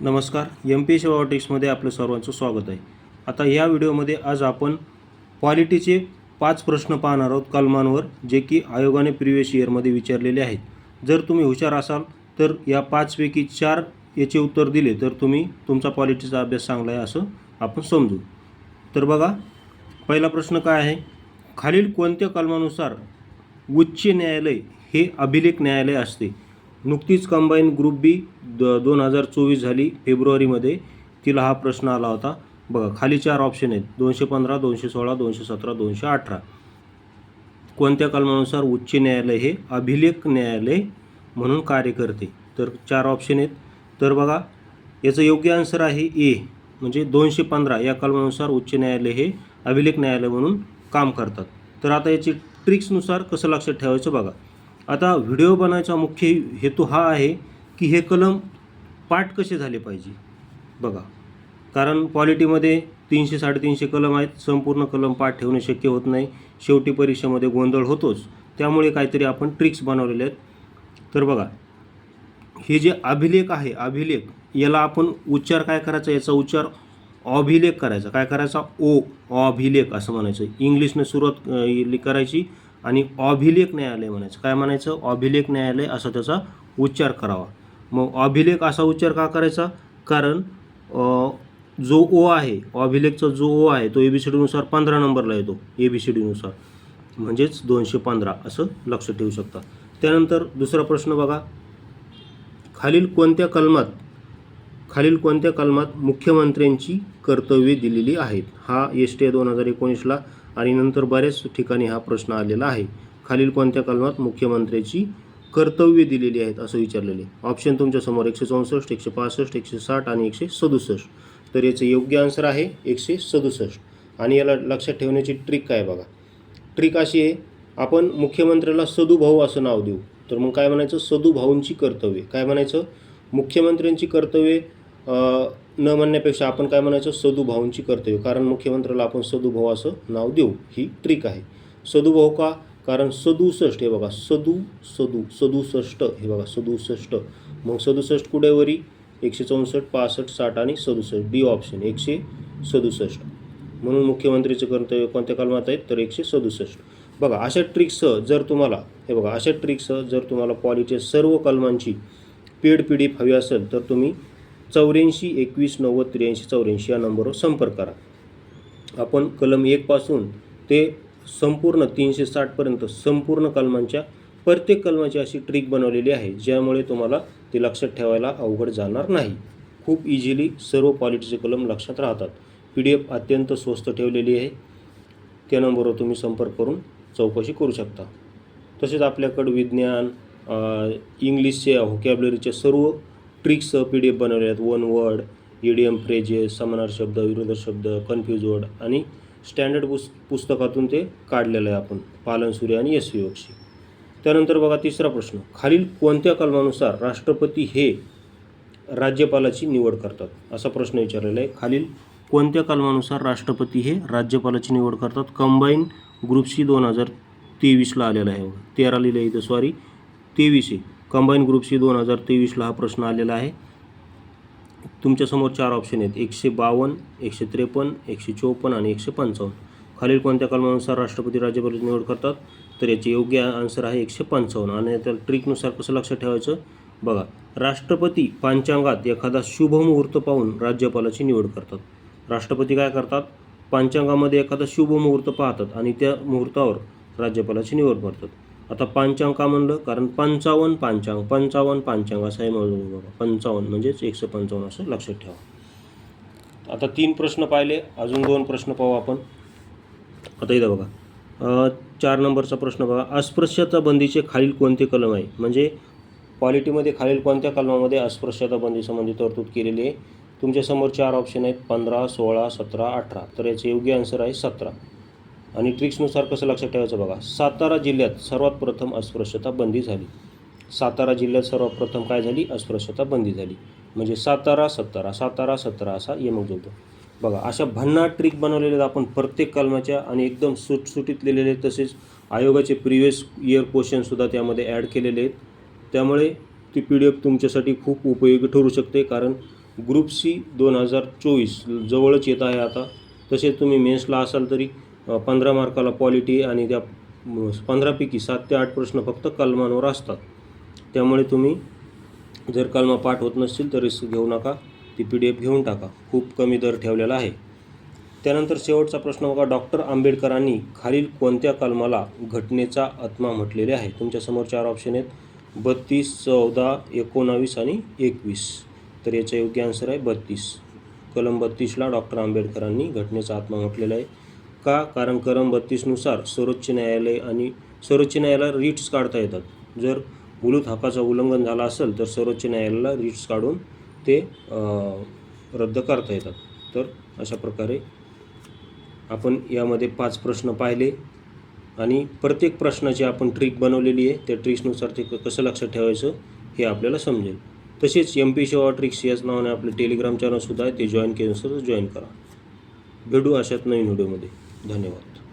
नमस्कार M P सेवा टिक्समध्ये आपलं सर्वांचं स्वागत आहे. आता या व्हिडिओमध्ये आज आपण क्वालिटीचे पाच प्रश्न पाहणार आहोत कलमांवर जे की आयोगाने प्रिव्हियस इयरमध्ये विचारलेले आहेत. जर तुम्ही हुशार असाल तर या पाचपैकी चार याचे उत्तर दिले तर तुम्ही तुमचा क्वालिटीचा अभ्यास चांगला आहे असं आपण समजू. तर बघा पहिला प्रश्न काय आहे? खालील कोणत्या कलमानुसार उच्च न्यायालय हे अभिलेख न्यायालय असते? नुकतीच कंबाईन ग्रुप बी द दोन हजार चोवीस झाली फेब्रुवारीमध्ये. तिला हा प्रश्न आला होता. बघा खाली चार ऑप्शन आहेत. दोनशे पंधरा दोनशे सोळा दोनशे सतरा दोनशे अठरा. कोणत्या कलमानुसार उच्च न्यायालय हे अभिलेख न्यायालय म्हणून कार्य करते? तर चार ऑप्शन आहेत. तर बघा याचं योग्य आन्सर आहे ए म्हणजे दोनशे पंधरा. या कलमानुसार उच्च न्यायालय हे अभिलेख न्यायालय म्हणून काम करतात. तर आता याची ट्रिक्सनुसार कसं लक्षात ठेवायचं बघा. आता व्हिडिओ बनवायचा मुख्य हेतू हा आहे की हे कलम पाठ कसे झाले पाहिजे? बघा कारण क्वालिटीमध्ये तीनशे साडेतीनशे कलम आहेत संपूर्ण कलम पाठ ठेवणे शक्य होत नाही शेवटी परीक्षेमध्ये गोंधळ होतोच त्यामुळे काहीतरी आपण ट्रिक्स बनवलेले आहेत. तर बघा हे जे अभिलेख आहे अभिलेख याला आपण उच्चार काय करायचा? याचा उच्चार अभिलेख करायचा. काय करायचा? ओ अभिलेख असं म्हणायचं. इंग्लिशने सुरुवात करायची. आणि अभिलेख न्यायालय म्हणायचं. काय म्हणायचं? अभिलेख न्यायालय असा त्याचा उच्चार करावा. मग अभिलेख असा उच्चार का करायचा? कारण जो ओ आहे अभिलेखचा जो ओ आहे तो ए बी सी डीनुसार पंधरा नंबरला येतो. ए बी सी डीनुसार. म्हणजेच दोनशे पंधरा असं लक्षात ठेवू शकता. त्यानंतर दुसरा प्रश्न बघा. खालील कोणत्या कलमात खालील कोणत्या कलमात मुख्यमंत्र्यांची कर्तव्ये दिलेली आहेत? हा एस टी दोन हजार एकोणीसला आणि नंतर बऱ्याच ठिकाणी हा प्रश्न आलेला आहे. खालील कोणत्या कलमात मुख्यमंत्र्याची कर्तव्य दिलेली आहेत असं विचारलेले ऑप्शन तुमच्यासमोर एकशे चौसष्ट एकशे पासष्ट एकशे साठ आणि एकशे सदुसष्ट. तर याचं योग्य आन्सर आहे एकशे सदुसष्ट. आणि याला लक्षात ठेवण्याची ट्रिक काय बघा. ट्रिक अशी आहे आपण मुख्यमंत्र्याला सदुभाऊ असं नाव देऊ. तर मग काय म्हणायचं? सदुभाऊंची कर्तव्ये. काय म्हणायचं? मुख्यमंत्र्यांची कर्तव्ये न म्हणण्यापेक्षा आपण काय म्हणायचं? सदुभावांची कर्तव्य कारण मुख्यमंत्र्याला आपण सदुभाव असं नाव देऊ ही ट्रिक आहे. सदुभाव का? कारण सदुसष्ट हे बघा सदू सदू सदुसष्ट हे बघा सदुसष्ट. मग सदुसष्ट कुठेवरी एकशे चौसष्ट पासष्ट साठ आणि सदुसष्ट. डी ऑप्शन एकशे सदुसष्ट. म्हणून मुख्यमंत्रीचं कर्तव्य कोणत्या कलमात आहेत तर एकशे सदुसष्ट. बघा अशा ट्रिक्ससह जर तुम्हाला हे बघा अशा ट्रिक्ससह जर तुम्हाला पॉलिच्या सर्व कलमांची पेड पी डी एफ हवी असेल तर तुम्ही चौऱ्याऐंशी एकवीस नव्वद त्र्याऐंशी चौऱ्याऐंशी या नंबरवर संपर्क करा. आपण कलम एकपासून ते संपूर्ण तीनशे साठपर्यंत संपूर्ण कलमांच्या प्रत्येक कलमाची अशी ट्रिक बनवलेली आहे ज्यामुळे तुम्हाला ते लक्षात ठेवायला अवघड जाणार नाही. खूप इझिली सर्व क्वालिटीचे कलम लक्षात राहतात. पी डी एफ अत्यंत स्वस्त ठेवलेली आहे. त्या नंबरवर तुम्ही संपर्क करून चौकशी करू शकता. तसेच आपल्याकडं विज्ञान इंग्लिशच्या इंग्लिशचे व्होकॅबलरीचे सर्व ट्रिक्स पी डी एफ बनवले आहेत वन वर्ड इडियम फ्रेजेस समानार शब्द विरोध शब्द कन्फ्यूज वर्ड आणि स्टँडर्ड पुस पुस्तकातून ते काढलेलं आहे आपण. पालन सूर्य आणि यश योगशी त्यानंतर बघा तिसरा प्रश्न. खालील कोणत्या कलमानुसार राष्ट्रपती हे राज्यपालाची निवड करतात? असा प्रश्न विचारलेला आहे. खालील कोणत्या कलमानुसार राष्ट्रपती हे राज्यपालाची निवड करतात? कंबाईन ग्रुप सी दोन हजार तेवीसला आलेला आहे तेरा लिहिलं इथं. सॉरी तेवीस आहे. कंबाईन ग्रुपशी दोन हजार तेवीसला हा प्रश्न आलेला आहे. तुमच्यासमोर चार ऑप्शन आहेत. एकशे बावन्न एकशे त्रेपन्न एकशे चोपन्न आणि एकशे पंचावन्न. खालील कोणत्या कलमानुसार राष्ट्रपती राज्यपालाची निवड करतात? तर याचे योग्य आन्सर आहे एकशे पंचावन्न. आणि त्या ट्रिकनुसार कसं लक्षात ठेवायचं? बघा राष्ट्रपती पंचांगात एखादा शुभ मुहूर्त पाहून राज्यपालाची निवड करतात. राष्ट्रपती काय करतात? पंचांगामध्ये एखादा शुभ मुहूर्त पाहतात आणि त्या मुहूर्तावर राज्यपालाची निवड करतात. आता पंचांग का म्हणलं? कारण पंचावन्न पंचांग पंचावन्न पंचांग असं आहे म्हणून बघा पंचावन्न म्हणजेच एकशे पंचावन्न असं लक्षात ठेवा. आता तीन प्रश्न पाहिले अजून दोन प्रश्न पाहू आपण. आता इथं बघा. चार नंबरचा प्रश्न बघा. अस्पृश्यता बंदीचे खालील कोणते कलम आहे? म्हणजे क्वालिटीमध्ये खालील कोणत्या कलमामध्ये अस्पृश्यता बंदीसंबंधी तरतूद केलेली आहे? तुमच्यासमोर चार ऑप्शन आहेत पंधरा सोळा सतरा अठरा. तर याचे योग्य आन्सर आहे सतरा. आणि ट्रिक्सनुसार कसं लक्षात ठेवायचं बघा सातारा जिल्ह्यात सर्वात प्रथम अस्पृश्यता बंदी झाली. सातारा जिल्ह्यात सर्वात प्रथम काय झाली? अस्पृश्यता बंदी झाली. म्हणजे सातारा सत्तारा सातारा सतरा असा यमक जोडतो. बघा अशा भन्नाट ट्रिक बनवलेल्या आहेत आपण प्रत्येक कलमाच्या आणि एकदम सुटसुटीत लिहिलेले आहेत तसेच आयोगाचे प्रिव्हियस इयर क्वेश्चनसुद्धा त्यामध्ये ॲड केलेले आहेत. त्यामुळे ती पी डी एफ तुमच्यासाठी खूप उपयोगी ठरू शकते कारण ग्रुप सी दोन हजार चोवीस जवळच येत आहे आता. तसेच तुम्ही मेन्सला असाल तरी पंधरा मार्काला पॉलिटी आणि त्या पंधरापैकी सात ते आठ प्रश्न फक्त कलमांवर असतात. त्यामुळे तुम्ही जर कलमा पाठ होत नसतील तर रिस्क घेऊ नका. ती पी डी एफ घेऊन टाका. खूप कमी दर ठेवलेला आहे. त्यानंतर शेवटचा प्रश्न बघा. डॉक्टर आंबेडकरांनी खालील कोणत्या कलमाला घटनेचा आत्मा म्हटलेले आहे? तुमच्यासमोर चार ऑप्शन आहेत. बत्तीस चौदा एकोणावीस आणि एकवीस. तर याचा योग्य आन्सर आहे बत्तीस. कलम बत्तीसला डॉक्टर आंबेडकरांनी घटनेचा आत्मा म्हटलेला आहे. का? कारण कलम बत्तीसनुसार सर्वोच्च न्यायालय आणि सर्वोच्च न्यायालयाला रिट्स काढता येतात. जर मूलभूत हक्काचं उल्लंघन झालं असेल तर सर्वोच्च न्यायालयाला रिट्स काढून ते रद्द करता येतात. तर अशा प्रकारे आपण यामध्ये पाच प्रश्न पाहिले आणि प्रत्येक प्रश्नाची आपण ट्रिक बनवलेली आहे. त्या ट्रिक्सनुसार ते क- कसं लक्षात ठेवायचं हे आपल्याला समजेल. तसेच एम पी शेवा ट्रिक्स याच नावाने आपले टेलिग्राम चॅनलसुद्धा आहे. ते जॉईन केलं तर जॉईन करा. भेटू अशात नवीन व्हिडिओमध्ये ধন্যবাদ